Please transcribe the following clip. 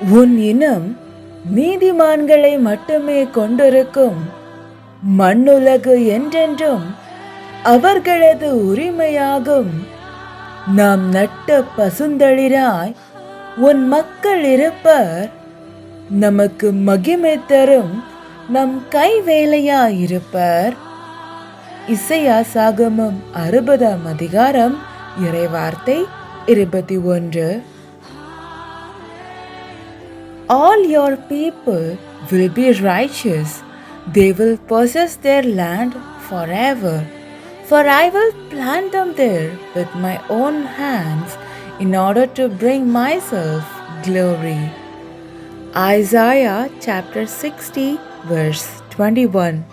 உன் இனம் நீதிமான்களை மட்டுமே கொண்டிருக்கும். மண்ணுலகு என்றென்றும் அவர்களது உரிமையாகும். நாம் நட்ட பசுந்தளிராய் உன் மக்கள் இருப்பர். நமக்கு மகிமை தரும் நம் கைவேலையாயிருப்பர். இசையா சாகமம் அறுபதாம் அதிகாரம் இறைவார்த்தை இருபத்தி ஒன்று. All your people will be righteous. They will possess their land forever. For I will plant them there with my own hands in order to bring myself glory. Isaiah chapter 60, verse 21.